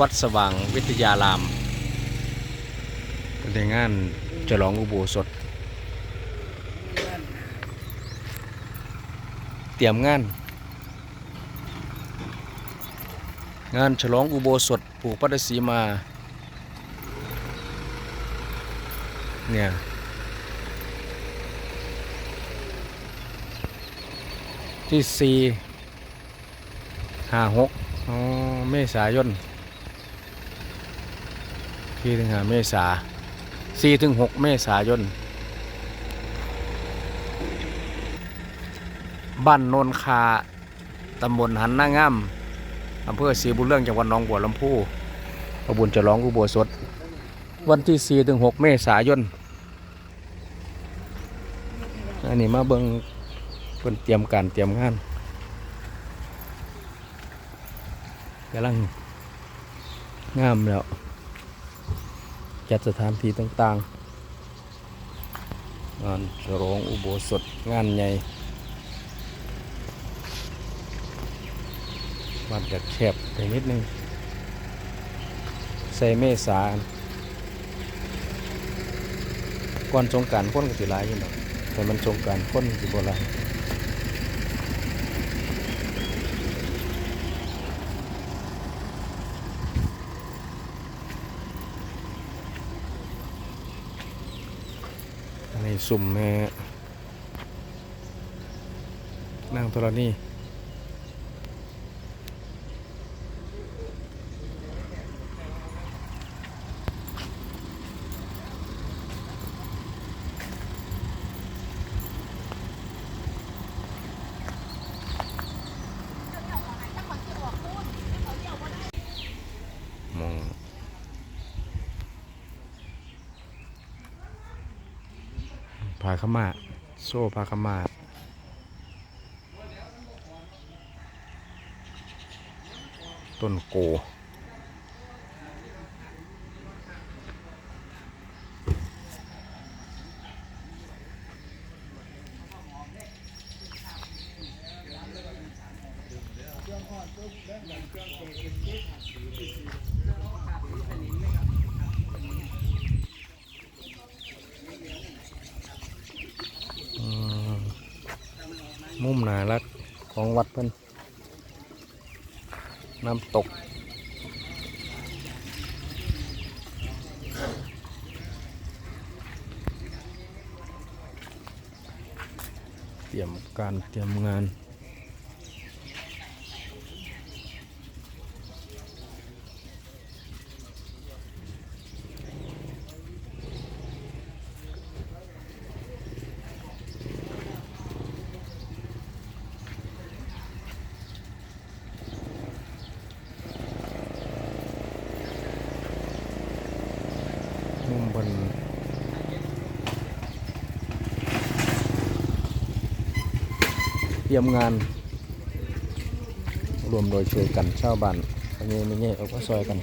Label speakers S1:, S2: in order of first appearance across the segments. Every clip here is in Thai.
S1: วัดสว่างวิทยารามเนงานฉลองอุโบสถ เตรียมงาน งานฉลองอุโบสถผูกพัทสีมา เนี่ย ที่สี่ห้าหกอ๋อเมษายน สี่ถึงหาเมษาสี่ถึงหกเมษายน บ้านโนนคา ตำบลหันหน้างามอำเภอศรีบุญเรื่องจังหวัดน้องบัวลำพูประบุญจะร้องกุบัวสดวันที่สี่ถึงหกเมษายน อันนี้มาเบิ้งเป็นเตรียมการเตรียมงานกำลังงามแล้ว จัดสถานที่ต่างๆ งานฉลองอุโบสถงานใหญ่มัดแบบแคบไปนิดนึง ใส่เมษาก่อนสงการพ้นก็สิหลายยู่หน่อแต่มันสงการพ้นสิบ่หราย สุ่มแม่นั่งธรนี้าขมาโซ่ปลาขมาต้นโก มุมหนาลักของวัดเพิ่นน้ำตก เตรียมการเตรียมงาน ตรียมงาน รวมโดยช่วยกันชาวบ้านอันนี้ไม่เงี้ยเขาก็ซอยกัน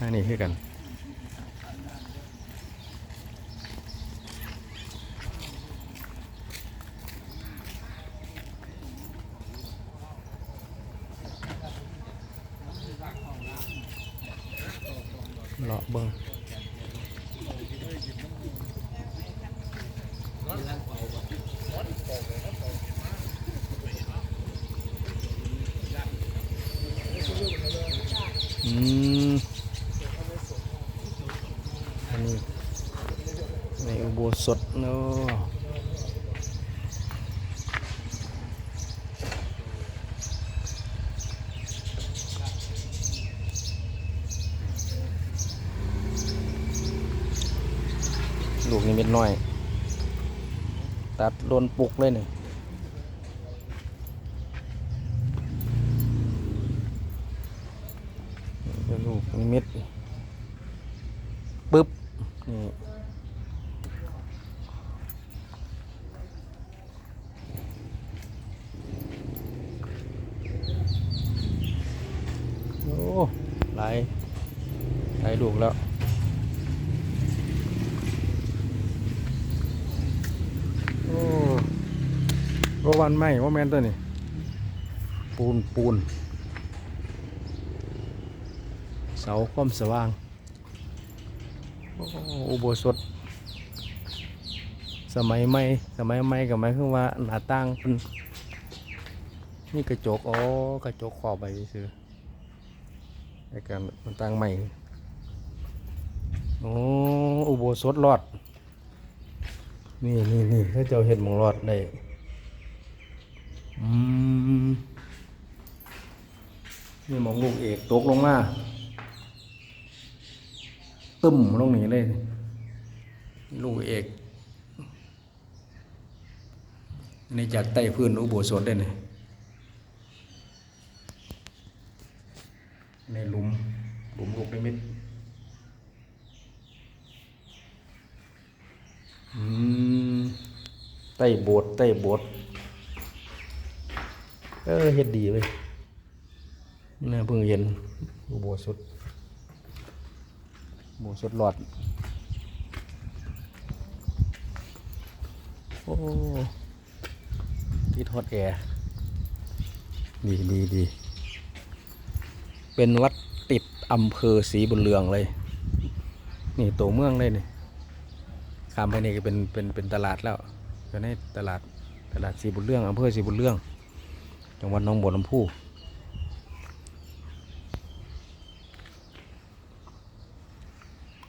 S1: อันนี้คือกันเลาะเบิ้ง อืมอันนี้ในอุโบสถเนาะลูกนี่เม็ดน้อย ตัดโดนปลุกเลยนี่ลูกนิมิดปึ๊บ นี่โอ้ไหลไหลลูกแล้ว วันไหมว่าแมนตัวนี้ ปูนปูน เสาค้ามสว่าง อุโบสถ สมัยใหม่ สมัยใหม่กับหมายคือว่าหน้าต่างเป็นนี่กระจก อ๋อ กระจกขอบไปซื้อในการมันตั้งใหม่ โอ้ อุโบสถรอด นี่นี่นี่ถ้าเจ้าเห็ดมองรอดได้ อืมนี่มองลูกเอกตกลงมาตึ้มลงนี่เลย ลูกเอกนี่จากใต้พื้นอุโบสถได้เนี่ยในหลุมหลุมลูกนิมิตใต้โบสถ์ใต้โบสถ์ ออเฮ็ดดีเว้ยนี่เพิ่งเห็นอุโบสถอุโบสถหลอด โอ้ติดฮอตแอร์ดีดีดีเป็นวัดติดอำเภอศรีบุญเรืองเลย นี่ตัวเมืองเลยนี่ข้ามไปนี่ก็เป็นเป็นเป็นตลาดแล้วอยู่ในตลาดตลาดศรีบุญเรืองอำเภอศรีบุญเรือง จังหวัดหนองบัวลำพู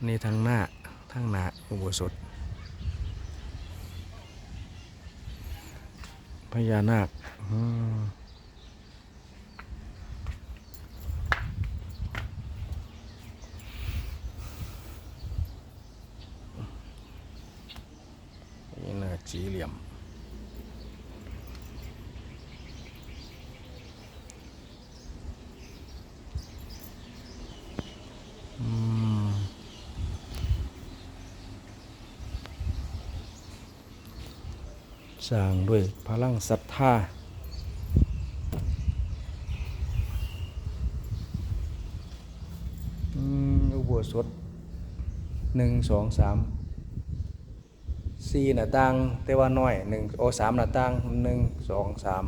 S1: นี่ทางหน้าทางหน้าอุโบสถพญานาคอืมพญานาคสีเหลี่ยม สร้างด้วยพลังศรัทธาอุโบสถหนึ่งสองสามสี่หน้าต่างแต่ว่าน้อยหนึ่งโอสามหน้าต่างหนึ่งสองสาม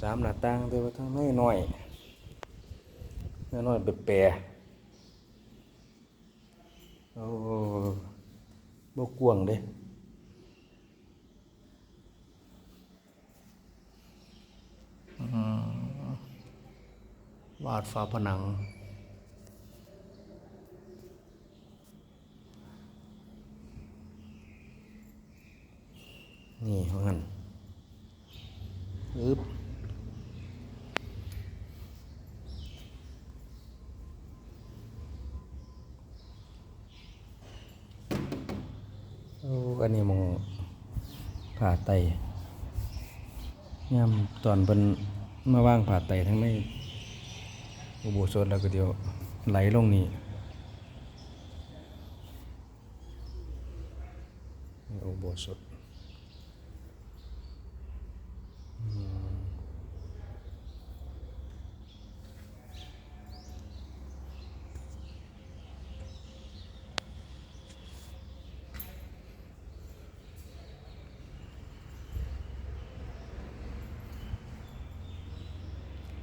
S1: สามหน้าต่างแต่ว่าทั้งน้อยน้อยน้อยๆแปรโอ้บกกวงเด้าดฝาผนัง นี่ว่างั้นอึบอ้อันนี้มองผ่าไตย่ำตอนเป็นมาว่างผ่าไตทั้งใน อุโบสถแล้วก็เดียวไหลลงนี่อุโบสถอืม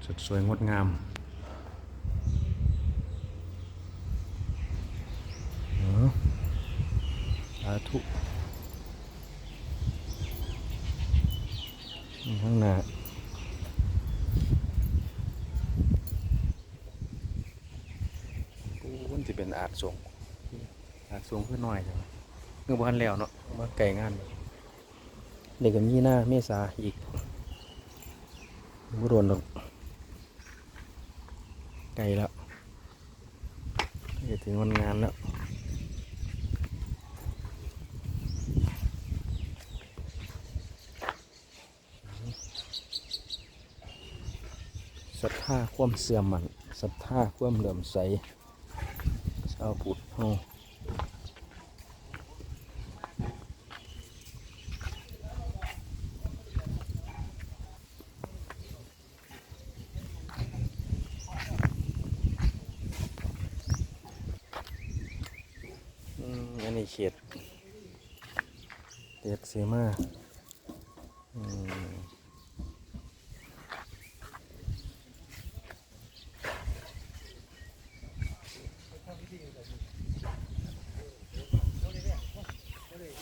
S1: สดสวยงดงาม สา ธุนี่ข้างหน้ากูมันจะเป็นอาจสงอาจสงขึ้นหน่อยจังเมื่อบ้านแล้วเนาะมาไก่งานเด็กกับมีหน้าเมษาอีกบ่โดนดอกไก่แล้วจะถึงวันงานแล้ว ศรัท ธาความเสื่อมมันศรัทธาความเหลื่อมใสชาวพุทธเฮาอืมอันนี้เขตเขตเสมาอืม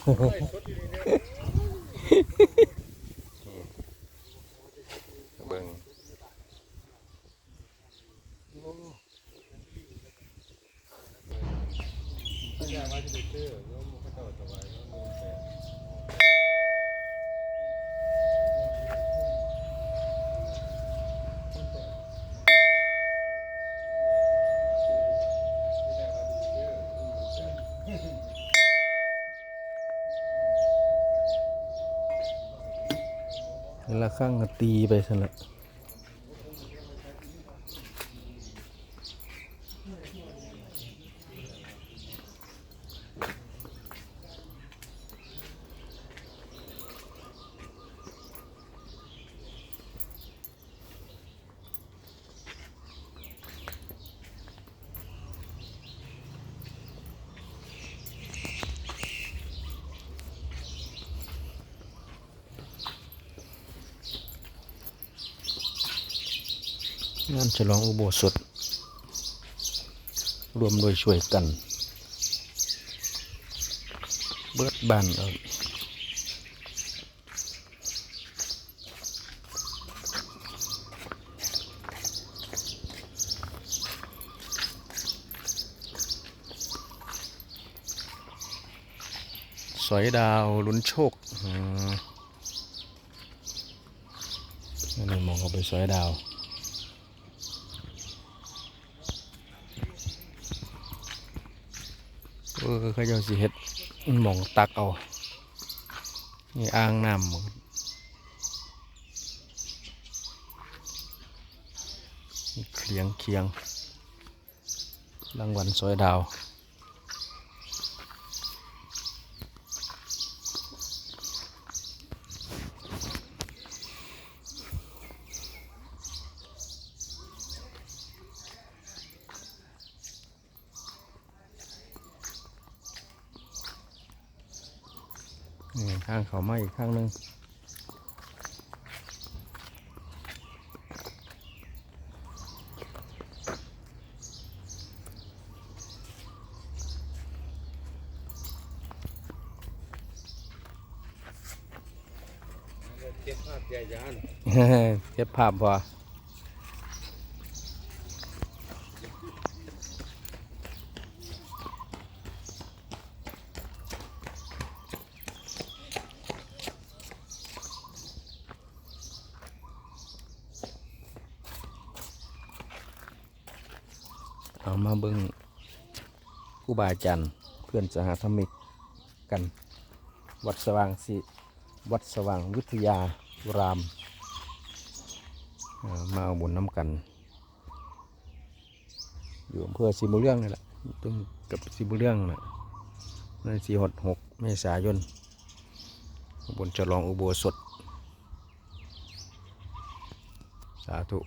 S1: เบิ่ง ละข้างก็ตีไปซะละ งานฉลองอุโบสถ รวมโดยช่วยกัน เบิดบ้านเอาสอยดาวลุ้นโชคอืมนั่นเลยมองเขาไปสอยดาว เออเขาเจ้าสิเห็ดหมองตักเอา นี่อ่างน้ำมองเคียงเคียงรางวัลสวยดาว นี่ข้างเขามาอีกข้างหนึงเก็บภาพใหญ่จานเก็บภาพพอเอามาเบิ่งครู บาอาจารย์เพื่อนสหธรรมิกกัน วัดสว่างสิวัดสว่างวิทยาราม มาเอาบุญน้ำกัน อยู่อำเภอสีบุเรื่องนี่แหละตึงกับสีบุเรื่องนะในสี่หดหกเมษายนบนฉลองอุโบสถ สาธุ